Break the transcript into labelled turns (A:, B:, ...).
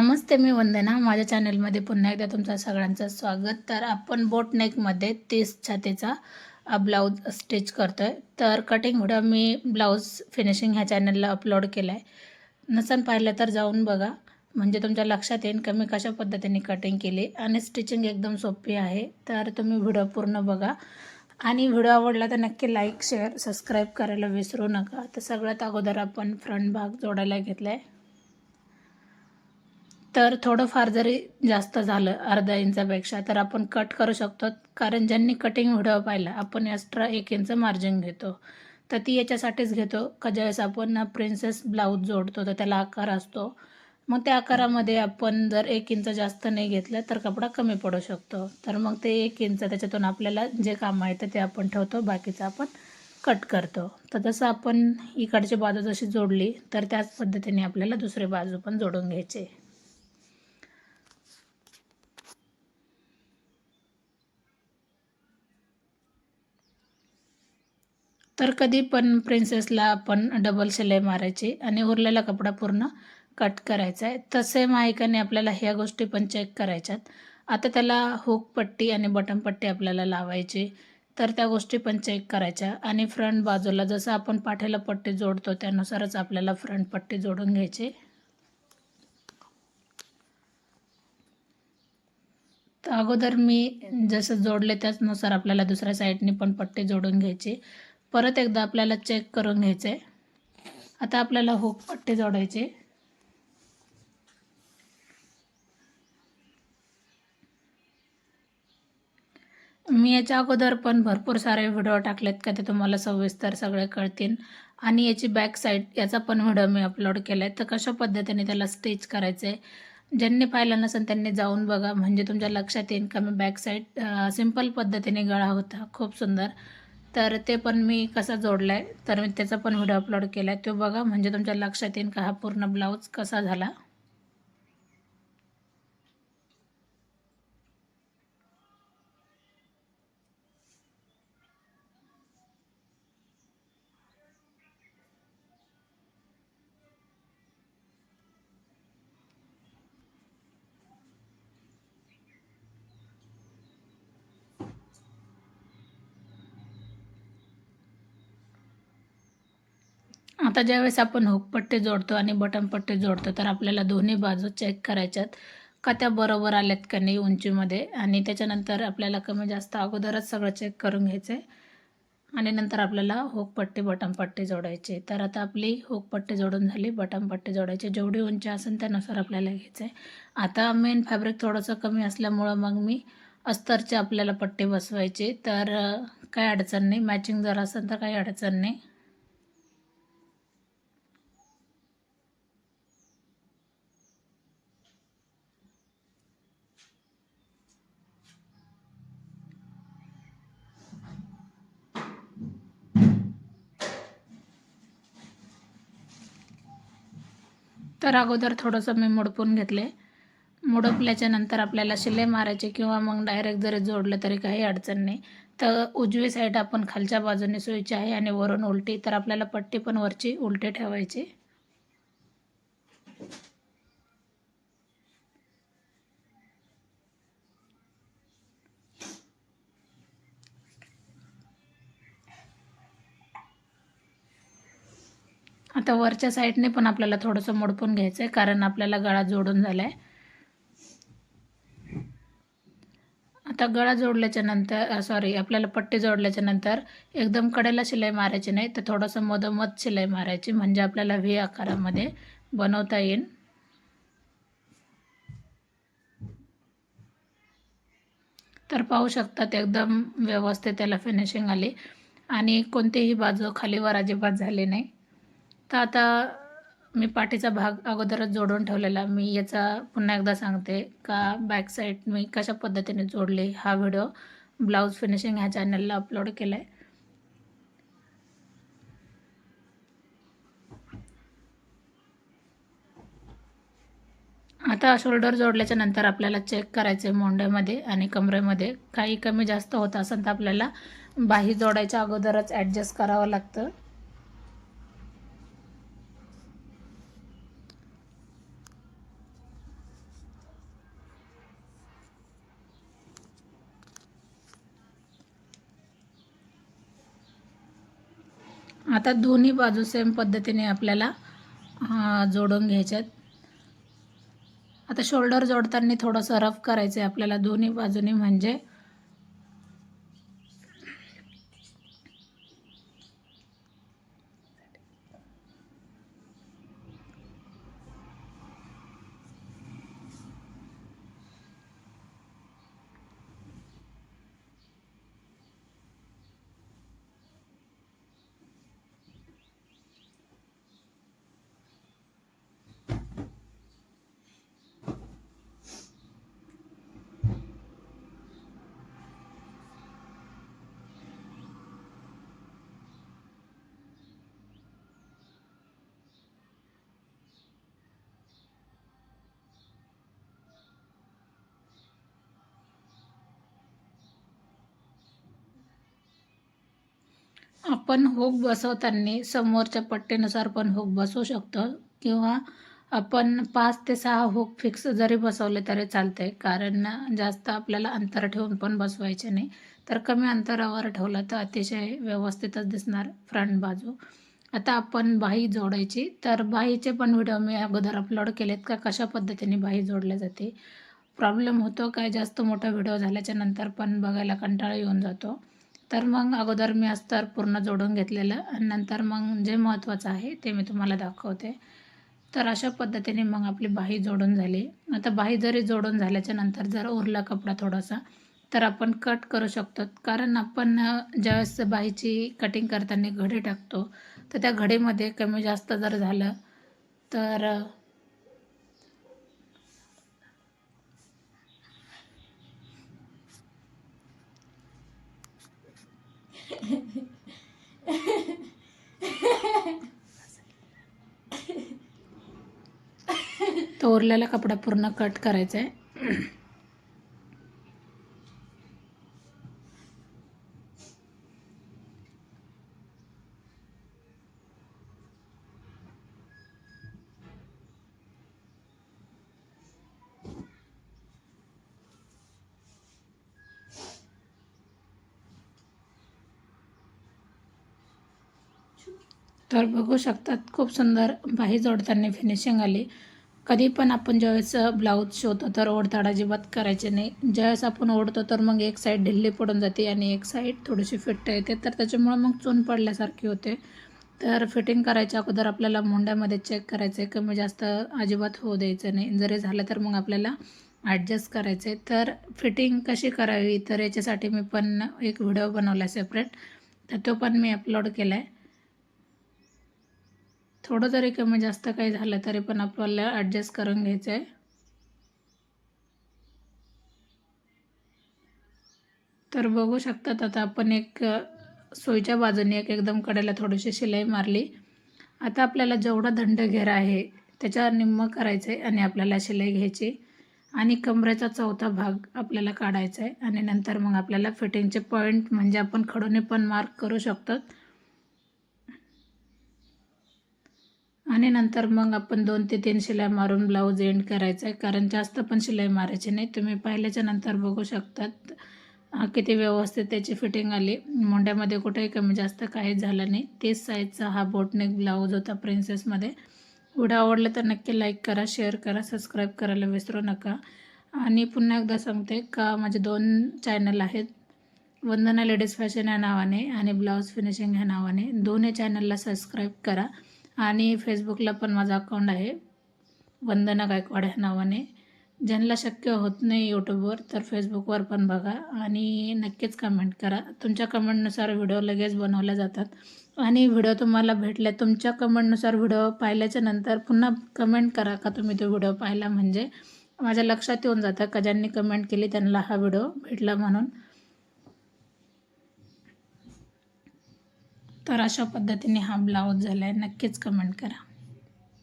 A: नमस्ते मी वंदना. माझ्या चॅनलमध्ये पुन्हा एकदा तुमचं सगळ्यांचं स्वागत. तर आपण बोटनेकमध्ये तीस छातीचा ब्लाऊज स्टिच करतो आहे तर कटिंग व्हिडिओ मी ब्लाऊज फिनिशिंग ह्या चॅनलला अपलोड केला आहे नसन पाहिलं तर जाऊन बघा. म्हणजे तुमच्या लक्षात येईल की मी कशा पद्धतीने कटिंग केली. आणि स्टिचिंग एकदम सोपी आहे. तर तुम्ही व्हिडिओ पूर्ण बघा. आणि व्हिडिओ आवडला तर नक्की लाईक शेअर सबस्क्राईब करायला विसरू नका. तर सगळ्यात अगोदर आपण फ्रंट भाग जोडायला घेतला आहे तर थोडंफार जरी जास्त झालं अर्धा इंचापेक्षा तर आपण कट करू शकतो. कारण ज्यांनी कटिंग व्हिडिओ पाहिला आपण एक्स्ट्रा एक इंच मार्जिन घेतो. तर ती याच्यासाठीच घेतो. का ज्यावेळेस आपण प्रिन्सेस ब्लाऊज जोडतो तर त्याला आकार असतो. मग त्या आकारामध्ये आपण जर एक इंच जास्त नाही घेतलं तर कपडा कमी पडू शकतो. तर मग ते एक इंच त्याच्यातून आपल्याला जे काम आहे ते आपण ठेवतो. बाकीचं आपण कट करतो. तर जसं आपण इकडची बाजू जशी जोडली तर त्याच पद्धतीने आपल्याला दुसरी बाजू पण जोडून घ्यायची. तर कधी पण प्रिन्सेसला आपण डबल शिलाई मारायची आणि उरलेला कपडा पूर्ण कट करायचा आहे. तसे माहिकाने आपल्याला ह्या गोष्टी पण चेक करायच्यात. आता त्याला हुक पट्टी आणि बटन पट्टी आपल्याला लावायची तर त्या गोष्टी पण चेक करायच्या. आणि फ्रंट बाजूला जसं आपण पाठीला पट्टी जोडतो त्यानुसारच आपल्याला फ्रंट पट्टी जोडून घ्यायची. तर अगोदर मी जसं जोडले त्याचनुसार आपल्याला दुसऱ्या साईडनी पण पट्टी जोडून घ्यायची. परत एकदा आपल्याला चेक करून घ्यायचं आहे आता आपल्याला हुक पट्टी जोडायची. मी याच्या अगोदर पण भरपूर सारे व्हिडिओ टाकलेत का ते तुम्हाला सविस्तर सगळे कळतील. आणि याची बॅक साईड याचा पण व्हिडिओ मी अपलोड केला आहे तर कशा पद्धतीने त्याला स्टिच करायचं आहे ज्यांनी पाहिलं नसेल त्यांनी जाऊन बघा. म्हणजे तुमच्या लक्षात येईल का मी बॅक साईड सिंपल पद्धतीने गळा होता. खूप सुंदर. तर ते पण मी कसा जोडला आहे तर मी त्याचा पण व्हिडिओ अपलोड केला आहे तो बघा म्हणजे तुमच्या लक्षात येईल का हा पूर्ण ब्लाऊज कसा झाला. आता ज्यावेळेस आपण हुकपट्टी जोडतो आणि बटनपट्टी जोडतो तर आपल्याला दोन्ही बाजू चेक करायच्यात. का त्या बरोबर आल्यात का नाही उंचीमध्ये? आणि त्याच्यानंतर आपल्याला कमी जास्त अगोदरच सगळं चेक करून घ्यायचं आहे आणि नंतर आपल्याला हुकपट्टी बटनपट्टी जोडायचे. तर आता आपली हुकपट्टी जोडून झाली बटनपट्टी जोडायचे. जेवढी उंची असेल त्यानुसार आपल्याला घ्यायचं आहे आता मेन फॅब्रिक थोडंसं कमी असल्यामुळं मग मी अस्तरचे आपल्याला पट्टी बसवायचे. तर काही अडचण नाही. मॅचिंग जर असेल तर काही अडचण नाही. तर अगोदर थोडंसं मी मुडपून घेतले. मुडपल्याच्या नंतर आपल्याला शिलाई मारायची किंवा मग डायरेक्ट जरी जोडलं तरी काही अडचण नाही. तर उजवी साईड आपण खालच्या बाजूने सोयीची आहे आणि वरून उलटी. तर आपल्याला पट्टी पण वरची उलटी ठेवायची. आता वरच्या साईडने पण आपल्याला थोडंसं मोडपून घ्यायचं आहे कारण आपल्याला गळा जोडून झाला आहे आता गळा जोडल्याच्या नंतर सॉरी आपल्याला पट्टी जोडल्याच्या नंतर एकदम कडेला शिलाई मारायची नाही तर थोडंसं मधोमध शिलाई मारायची म्हणजे आपल्याला व्ही आकारामध्ये बनवता येईल. तर पाहू शकतात एकदम व्यवस्थित त्याला फिनिशिंग आली. आणि कोणतीही बाजू खालीवर अजिबात झाली नाही. तर आता मी पाठीचा भाग अगोदरच जोडून ठेवलेला. मी याचा पुन्हा एकदा सांगते का बॅक साईड मी कशा पद्धतीने जोडले हा व्हिडिओ ब्लाऊज फिनिशिंग ह्या चॅनलला अपलोड केला आहे आता शोल्डर जोडल्याच्या नंतर आपल्याला चेक करायचं आहे मोंड्यामध्ये आणि कमरेमध्ये. काही कमी जास्त होत असेल तर आपल्याला बाही जोडायच्या अगोदरच ॲडजस्ट करावं लागतं. आता दोन्ही बाजू सेम पद्धतीने आपल्याला जोडून घ्यायच्यात. आता शोल्डर जोडताना थोडंसं रफ करायचं आहे आपल्याला दोन्ही बाजूनी. म्हणजे आपण हुक बसवताना समोरच्या पट्टीनुसार पण हुक बसवू शकतो. किंवा आपण पाच ते सहा हुक फिक्स जरी बसवले तरी चालते कारण जास्त आपल्याला अंतर ठेवून पण बसवायचे नाही. तर कमी अंतरावर ठेवलं तर अतिशय व्यवस्थितच दिसणार फ्रंट बाजू. आता आपण बाही जोडायची. तर बाहीचे पण व्हिडिओ मी अगोदर अपलोड केलेत का कशा पद्धतीने बाही जोडल्या जाते. प्रॉब्लेम होतो काय जास्त मोठा व्हिडिओ झाल्याच्यानंतर पण बघायला कंटाळा येऊन जातो. तर मग अगोदर मी अस्तर पूर्ण जोडून घेतलेलं आणि नंतर मग जे महत्त्वाचं आहे ते मी तुम्हाला दाखवते. तर अशा पद्धतीने मग आपली बाही जोडून झाली. आता बाही जरी जोडून झाल्याच्यानंतर जर उरला कपडा थोडासा तर आपण कट करू शकतो. कारण आपण ज्यावेळेस बाहीची कटिंग करताना घडी टाकतो तर त्या घडीमध्ये कमी जास्त जर झालं तर तोरलेला कपडा पूर्ण कट करायचा आहे तर बघू शकतात खूप सुंदर बाही जोडताना फिनिशिंग आली. कधी पण आपण ज्यावेळेस ब्लाऊज शिवतो तर ओढताड अजिबात करायचे नाही. ज्यावेळेस आपण ओढतो तर मग एक साईड ढिल्ली पडून जाते आणि एक साईड थोडीशी फिट्ट येते. तर त्याच्यामुळं मग चून पडल्यासारखी होते. तर फिटिंग करायच्या अगोदर आपल्याला मुंड्यामध्ये चेक करायचं आहे कमी जास्त अजिबात होऊ द्यायचं नाही. जरी झालं तर मग आपल्याला ॲडजस्ट करायचं आहे तर फिटिंग कशी करावी तर याच्यासाठी मी पण एक व्हिडिओ बनवला आहे सेपरेट तर तो पण मी अपलोड केला आहे थोडं जरी कमी जास्त काही झालं तरी पण आपल्याला ॲडजस्ट करून घ्यायचं आहे तर बघू शकतात आता आपण एक सोयीच्या बाजूने एक एकदम कडेला थोडीशी शिलाई मारली. आता आपल्याला जेवढा दंड घेरा आहे त्याच्यावर निम्म करायचं आहे आणि आपल्याला शिलाई घ्यायची. आणि कमरेचा चौथा भाग आपल्याला काढायचा आहे आणि नंतर मग आपल्याला फिटिंगचे पॉईंट म्हणजे आपण खडूने पण मार्क करू शकतो आणि नंतर मग आपण दोन ते तीन शिलाई मारून ब्लाऊज एंड करायचा आहे. कारण जास्त पण शिलाई मारायची नाही. तुम्ही पाहिल्याच्या नंतर बघू शकतात किती व्यवस्थित त्याची फिटिंग आली. मोंड्यामध्ये कुठेही कमी जास्त काहीच झालं नाही. तेच साईजचा हा बोटनेक ब्लाऊज होता प्रिन्सेसमध्ये व्हिडिओ आवडला तर नक्की लाईक करा शेअर करा सबस्क्राईब करायला विसरू नका. आणि पुन्हा एकदा सांगते का माझे दोन चॅनल आहेत. वंदना लेडीज फॅशन या नावाने आणि ब्लाऊज फिनिशिंग ह्या नावाने. दोन्ही चॅनलला सबस्क्राईब करा. आणि फेसबुकला पण माझा अकाउंट आहे. वंदना गायकवाड ह्या नावाने. ज्यांना शक्य होत नाही यूट्यूबवर तर फेसबुकवर पण बघा आणि नक्कीच कमेंट करा. तुमच्या कमेंटनुसार व्हिडिओ लगेच बनवल्या जातात. आणि व्हिडिओ तुम्हाला भेटले तुमच्या कमेंटनुसार व्हिडिओ पाहिल्याच्या नंतर पुन्हा कमेंट करा का तुम्ही तो व्हिडिओ पाहिला म्हणजे. माझ्या लक्षात येऊन जातं का ज्यांनी कमेंट केली त्यांना हा व्हिडिओ भेटला म्हणून. तर अशा पद्धतीने हा ब्लाऊज झाला आहे नक्कीच कमेंट करा.